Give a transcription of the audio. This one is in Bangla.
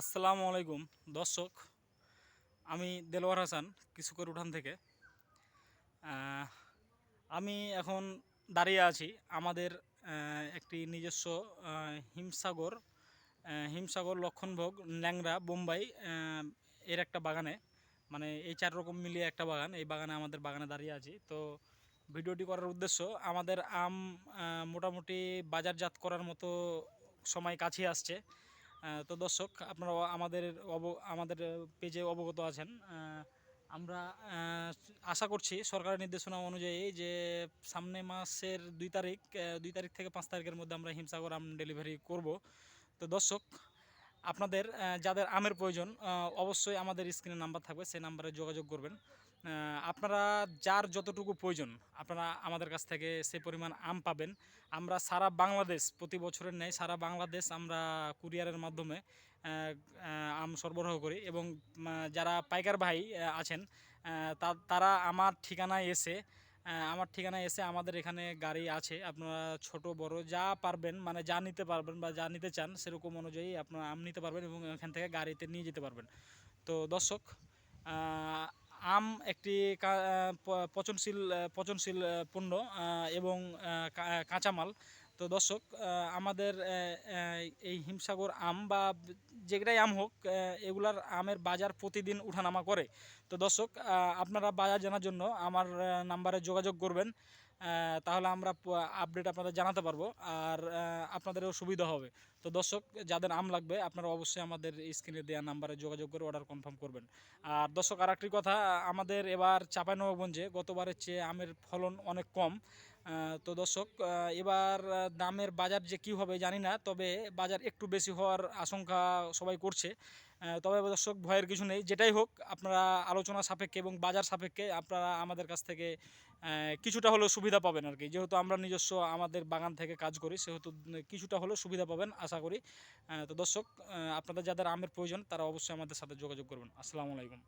আসসালামু আলাইকুম, দর্শক। আমি দেলোয়ার হাসান কিশোর উঠান থেকে। আমি এখন দাঁড়িয়ে আছি আমাদের একটি নিজস্ব হিমসাগর হিমসাগর লক্ষণভোগ ন্যাংরা বোম্বাই এর একটা বাগানে। মানে এই চার রকম মিলিয়ে একটা বাগান, এই বাগানে আমাদের বাগানে দাঁড়িয়ে আছি। তো ভিডিওটি করার উদ্দেশ্য, আমাদের আম মোটামুটি বাজারজাত করার মতো সময় কাছে আসছে। তো দর্শক আপনারা আমাদের অব, আমাদের পেজে অবগত আছেন। আমরা আশা করছি সরকারের নির্দেশনা অনুযায়ী যে সামনে মাসের দুই তারিখ দুই তারিখ থেকে পাঁচ তারিখের মধ্যে আমরা হিমসাগর আম ডেলিভারি করব। তো দর্শক আপনাদের যাদের আমের প্রয়োজন অবশ্যই আমাদের স্ক্রিনে নাম্বার থাকবে, সেই নাম্বারে যোগাযোগ করবেন। আপনারা যার যতটুকু প্রয়োজন, আপনারা আমাদের কাছ থেকে সে পরিমাণ আম পাবেন। আমরা সারা বাংলাদেশ, প্রতি বছরের ন্যায় সারা বাংলাদেশ আমরা কুরিয়ারের মাধ্যমে আম সরবরাহ করি এবং যারা পাইকার ভাই আছেন তারা আমার ঠিকানায় এসে আমার ঠিকানায় এসে আমাদের এখানে গাড়ি আছে। আপনারা ছোট, বড় যা পারবেন মানে যা নিতে পারবেন বা যা নিতে চান, সেরকম অনুযায়ী আপনারা আম নিতে পারবেন এবং এখান থেকে গাড়িতে নিয়ে যেতে পারবেন। তো দর্শক আম একটি পচনশীল পচনশীল পণ্য এবং কাঁচামাল। তো দর্শক আমাদের এই হিমসাগর আম বা যেগুলাই আম হোক এগুলার আমের বাজার প্রতিদিন উঠানামা করে। তো দর্শক আপনারা বাজার জানার জন্য আমার নাম্বারে যোগাযোগ করবেন। তাহলে আমরা আপডেট আপনাদের জানাতে পারব। আর আপনাদেরও সুবিধা হবে। তো দর্শক, যাদের আম লাগবে, আপনারা অবশ্যই আমাদের স্ক্রিনে দেওয়া নাম্বারে যোগাযোগ করে অর্ডার কনফার্ম করবেন। আর দর্শক আর একটি কথা, আমাদের এবার চাঁপাইনবাবগঞ্জে গতবারের চেয়ে আমের ফলন অনেক কম। তো দর্শক এবার দামের বাজার যে কী হবে জানি না, তবে বাজার একটু বেশি হওয়ার আশঙ্কা সবাই করছে। তবে দর্শক, ভয়ের কিছু নেই। যেটাই হোক, আপনারা আলোচনা সাপেক্ষে এবং বাজার সাপেক্ষে আপনারা আমাদের কাছ থেকে কিছুটা হলেও সুবিধা পাবেন আর কি। যেহেতু আমরা নিজস্ব আমাদের বাগান থেকে কাজ করি, সেহেতু কিছুটা হলেও সুবিধা পাবেন, আশা করি। তো দর্শক আপনাদের যাদের আমের প্রয়োজন, তারা অবশ্যই আমাদের সাথে যোগাযোগ করবেন। আসসালামু আলাইকুম।